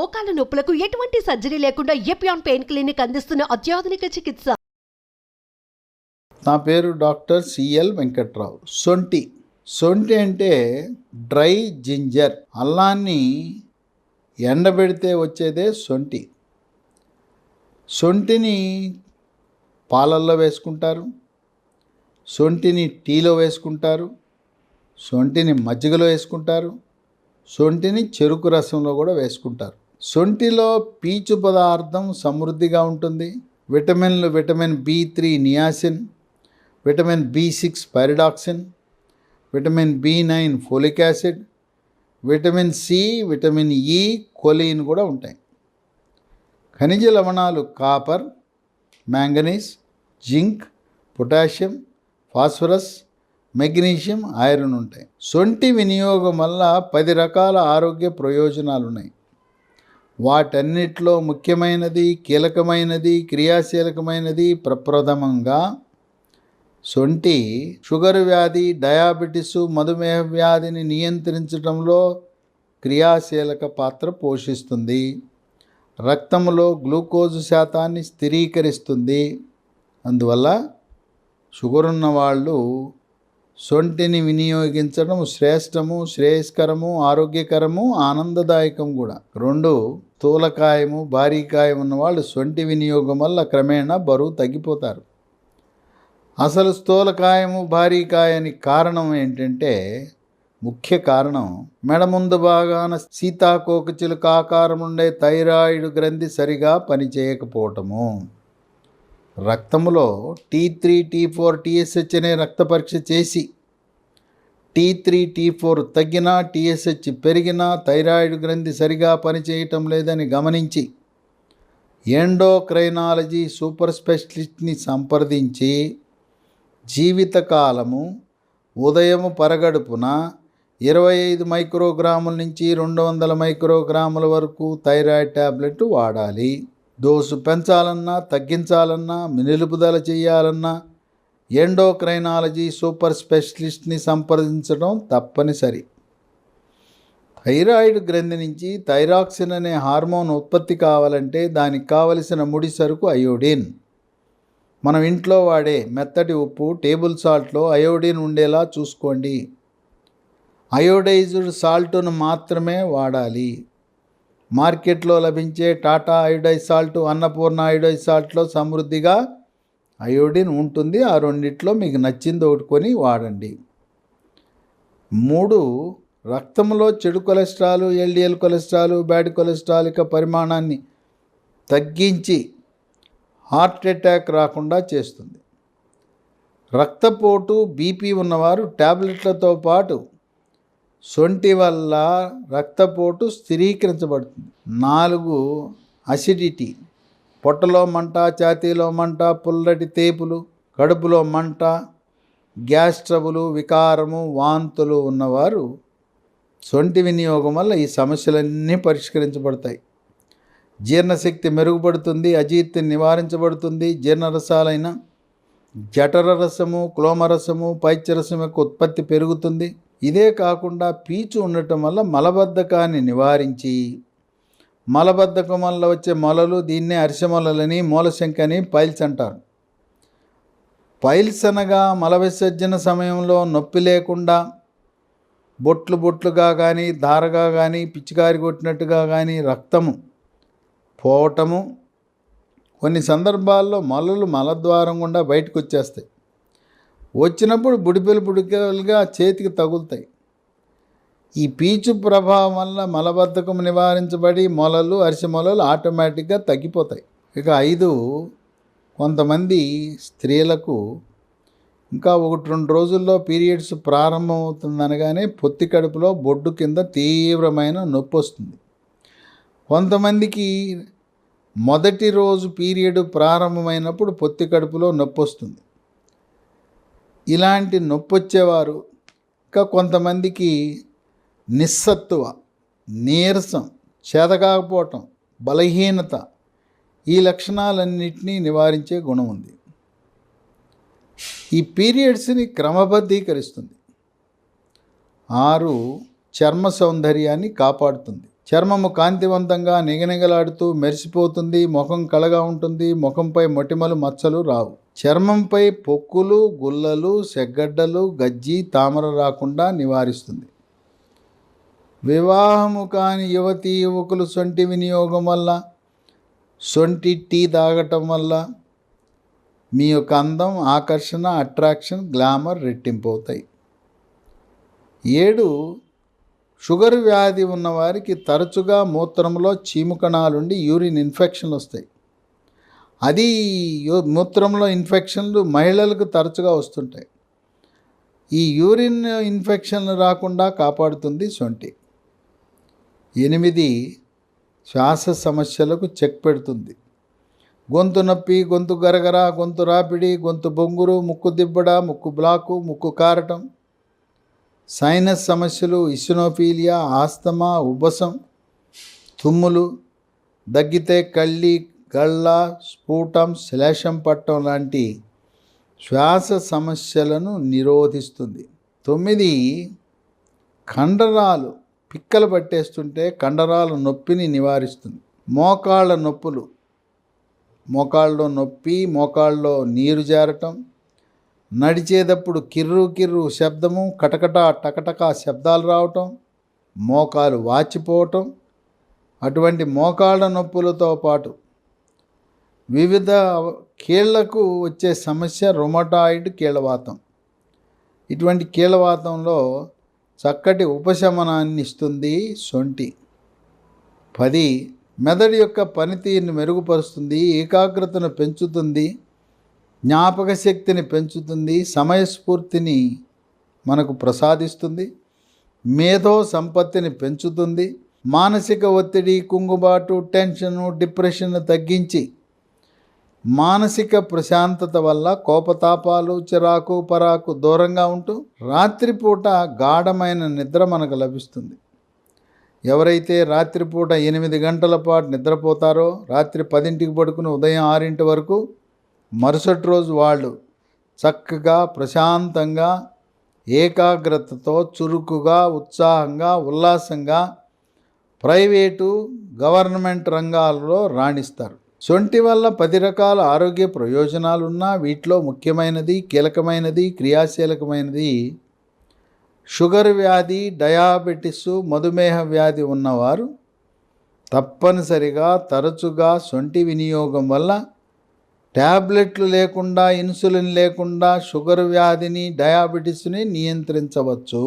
మోకాల నొప్పులకు ఎటువంటి సర్జరీ లేకుండా ఎపియాన్ పెయిన్ క్లినిక్ అందిస్తున్న అత్యాధునిక చికిత్స. నా పేరు డాక్టర్ సిఎల్ వెంకట్రావు. సొంటి. సొంటి అంటే డ్రై జింజర్. అల్లాన్ని ఎండబెడితే వచ్చేదే సొంటి. సొంటిని పాలల్లో వేసుకుంటారు. సొంటిని టీలో వేసుకుంటారు. సొంటిని మజ్జిగలో వేసుకుంటారు. సొంటిని చెరుకు రసంలో కూడా వేసుకుంటారు. సొంటిలో పీచు పదార్థం సమృద్ధిగా ఉంటుంది. విటమిన్లు vitamin B three niacin vitamin B six pyridoxine vitamin B nine folic acid vitamin C vitamin E choline కూడా ఉంటాయి. ఖనిజ లవణాలు copper manganese zinc potassium phosphorus magnesium iron ఉంటాయి. సొంటి వినియోగం వల్ల పది రకాల ఆరోగ్య ప్రయోజనాలు ఉన్నాయి వాటన్నిటిలో ముఖ్యమైనది కీలకమైనది క్రియాశీలకమైనది ప్రప్రథమంగా సొంటి షుగర్ వ్యాధి డయాబెటిస్ మధుమేహ వ్యాధిని నియంత్రించడంలో క్రియాశీలక పాత్ర పోషిస్తుంది. రక్తంలో గ్లూకోజ్ శాతాన్ని స్థిరీకరిస్తుంది. అందువల్ల షుగర్ ఉన్న వాళ్ళు సొంటిని వినియోగించడం శ్రేష్టము శ్రేయస్కరము ఆరోగ్యకరము ఆనందదాయకం కూడా. రెండు స్థూలకాయము భారీకాయం ఉన్న వాళ్ళు సొంటి వినియోగం వల్ల క్రమేణా బరువు తగ్గిపోతారు. అసలు స్థూలకాయము భారీకాయని కారణం ఏంటంటే ముఖ్య కారణం మెడ ముందు భాగాన సీతాకోకచిలుక ఆకారం ఉండే థైరాయిడ్ గ్రంథి సరిగా పనిచేయకపోవటము. రక్తములో T three T four TSH అనే రక్త పరీక్ష చేసి టీ త్రీ టీ ఫోర్ తగ్గినా టీఎస్హెచ్ పెరిగినా థైరాయిడ్ గ్రంథి సరిగా పనిచేయటం లేదని గమనించి ఎండోక్రైనాలజీ సూపర్ స్పెషలిస్ట్ని సంప్రదించి జీవితకాలము ఉదయం పరగడుపున ఇరవై ఐదు మైక్రోగ్రాముల నుంచి రెండు వందల మైక్రోగ్రాముల వరకు థైరాయిడ్ ట్యాబ్లెట్ వాడాలి. డోసు పెంచాలన్నా తగ్గించాలన్నా నిలుపుదల చేయాలన్నా ఎండోక్రైనాలజీ సూపర్ స్పెషలిస్ట్ని సంప్రదించడం తప్పనిసరి. థైరాయిడ్ గ్రంథి నుంచి థైరాక్సిన్ అనే హార్మోన్ ఉత్పత్తి కావాలంటే దానికి కావలసిన ముడి సరుకు అయోడిన్. మనం ఇంట్లో వాడే మెత్తటి ఉప్పు టేబుల్ సాల్ట్లో అయోడిన్ ఉండేలా చూసుకోండి. అయోడైజ్డ్ సాల్ట్ను మాత్రమే వాడాలి. మార్కెట్లో లభించే Tata iodise salt Annapurna iodise సాల్ట్లో సమృద్ధిగా అయోడిన్ ఉంటుంది. ఆ రెండిట్లో మీకు నచ్చింది ఒకటి కొని వాడండి. మూడు రక్తంలో చెడు cholesterol LDL cholesterol bad cholesterol ఇక పరిమాణాన్ని తగ్గించి హార్ట్ అటాక్ రాకుండా చేస్తుంది. రక్తపోటు బీపీ ఉన్నవారు ట్యాబ్లెట్లతో పాటు సొంటి వల్ల రక్తపోటు స్థిరీకరించబడుతుంది. నాలుగు అసిడిటీ పొట్టలో మంట ఛాతీలో మంట పుల్లటి తేపులు కడుపులో మంట గ్యాస్ ట్రబులు వికారము వాంతులు ఉన్నవారు సొంటి వినియోగం వల్ల ఈ సమస్యలన్నీ పరిష్కరించబడతాయి. జీర్ణశక్తి మెరుగుపడుతుంది అజీర్తి నివారించబడుతుంది. జీర్ణరసాలైన జఠర రసము క్లోమరసము పైత్యరసం యొక్క ఉత్పత్తి పెరుగుతుంది. ఇదే కాకుండా పీచు ఉండటం వల్ల మలబద్ధకాన్ని నివారించి మలబద్ధకం వల్ల వచ్చే మొలలు దీన్నే అరిసెమొలలని మూలశంకని పైల్స్ అంటారు. పైల్స్ అనగా మల విసర్జన సమయంలో నొప్పి లేకుండా బొట్లు బొట్లుగా కానీ ధారగా కానీ పిచ్చికారి కొట్టినట్టుగా కానీ రక్తము పోవటము కొన్ని సందర్భాల్లో మలలు మలద్వారం గుండా బయటకు వచ్చేస్తాయి. వచ్చినప్పుడు బుడిపెలు బుడికెలుగా చేతికి తగులుతాయి. ఈ పీచు ప్రభావం వల్ల మలబద్ధకం నివారించబడి మొలలు అరిసె మొలలు ఆటోమేటిక్గా తగ్గిపోతాయి. ఇక ఐదు కొంతమంది స్త్రీలకు ఇంకా ఒకటి రెండు రోజుల్లో పీరియడ్స్ ప్రారంభమవుతుందనగానే పొత్తి కడుపులో బొడ్డు కింద తీవ్రమైన నొప్పి వస్తుంది. కొంతమందికి మొదటి రోజు పీరియడ్ ప్రారంభమైనప్పుడు పొత్తి కడుపులో నొప్పి వస్తుంది. ఇలాంటి నొప్పి వచ్చేవారు ఇంకా కొంతమందికి నిస్సత్తువ నీరసం చేతకాకపోవటం బలహీనత ఈ లక్షణాలన్నింటినీ నివారించే గుణం ఉంది. ఈ పీరియడ్స్ని క్రమబద్ధీకరిస్తుంది. ఆరు చర్మ సౌందర్యాన్ని కాపాడుతుంది. చర్మము కాంతివంతంగా నిగనిగలాడుతూ మెరిసిపోతుంది ముఖం కళగా ఉంటుంది ముఖంపై మొటిమలు మచ్చలు రావు. చర్మంపై పొక్కులు గుల్లలు సెగ్గడ్డలు గజ్జి తామర రాకుండా నివారిస్తుంది. వివాహము కాని యువతీ యువకులు సొంటి వినియోగం వల్ల సొంటి టీ తాగటం వల్ల మీ యొక్క అందం ఆకర్షణ అట్రాక్షన్ గ్లామర్ రెట్టింపు అవుతాయి ఏడు షుగర్ వ్యాధి ఉన్నవారికి తరచుగా మూత్రంలో చీము కణాలుండి యూరిన్ ఇన్ఫెక్షన్లు వస్తాయి అది మూత్రంలో ఇన్ఫెక్షన్లు మహిళలకు తరచుగా వస్తుంటాయి. ఈ యూరిన్ ఇన్ఫెక్షన్లు రాకుండా కాపాడుతుంది సొంటి. ఎనిమిది శ్వాస సమస్యలకు చెక్ పెడుతుంది. గొంతు నొప్పి గొంతు గరగర గొంతు రాపిడి గొంతు బొంగురు ముక్కు దిబ్బడ ముక్కు బ్లాకు ముక్కు కారటం సైనస్ సమస్యలు ఇసినోఫీలియా ఆస్తమా ఉబ్బసం తుమ్ములు దగ్గితే కళ్ళి గళ్ళ స్ఫూటం శ్లేషం పట్టం లాంటి శ్వాస సమస్యలను నిరోధిస్తుంది. తొమ్మిది కండరాలు పిక్కలు పట్టేస్తుంటే కండరాల నొప్పిని నివారిస్తుంది. మోకాళ్ళ నొప్పులు. మోకాళ్ళలో నొప్పి మోకాళ్ళలో నీరు జారటం నడిచేటప్పుడు కిర్రు కిర్రు శబ్దము కటకట టకటక శబ్దాలు రావటం మోకాలు వాచిపోవటం అటువంటి మోకాళ్ళ నొప్పులతో పాటు వివిధ కీళ్ళకు వచ్చే సమస్య రొమటాయిడ్ కీళ్ళవాతం. ఇటువంటి కీళ్ళవాతంలో చక్కటి ఉపశమనాన్ని ఇస్తుంది సొంటి. పది మెదడు యొక్క పనితీరుని మెరుగుపరుస్తుంది ఏకాగ్రతను పెంచుతుంది జ్ఞాపక శక్తిని పెంచుతుంది సమయస్ఫూర్తిని మనకు ప్రసాదిస్తుంది మేధో సంపత్తిని పెంచుతుంది మానసిక ఒత్తిడి కుంగుబాటు టెన్షను డిప్రెషన్ తగ్గించి మానసిక ప్రశాంతత వల్ల కోపతాపాలు చిరాకు పరాకు దూరంగా ఉంటూ రాత్రిపూట గాఢమైన నిద్ర మనకు లభిస్తుంది. ఎవరైతే రాత్రిపూట ఎనిమిది గంటల పాటు నిద్రపోతారో రాత్రి పదింటికి పడుకుని ఉదయం ఆరింటి వరకు మరుసటి రోజు వాళ్ళు చక్కగా ప్రశాంతంగా ఏకాగ్రతతో చురుకుగా ఉత్సాహంగా ఉల్లాసంగా ప్రైవేటు గవర్నమెంట్ రంగాల్లో రాణిస్తారు. సొంటి వల్ల పది రకాల ఆరోగ్య ప్రయోజనాలున్నా వీటిలో ముఖ్యమైనది కీలకమైనది క్రియాశీలకమైనది షుగర్ వ్యాధి డయాబెటిస్ మధుమేహ వ్యాధి ఉన్నవారు తప్పనిసరిగా తరచుగా సొంటి వినియోగం వల్ల ట్యాబ్లెట్లు లేకుండా ఇన్సులిన్ లేకుండా షుగర్ వ్యాధిని డయాబెటిస్ని నియంత్రించవచ్చు.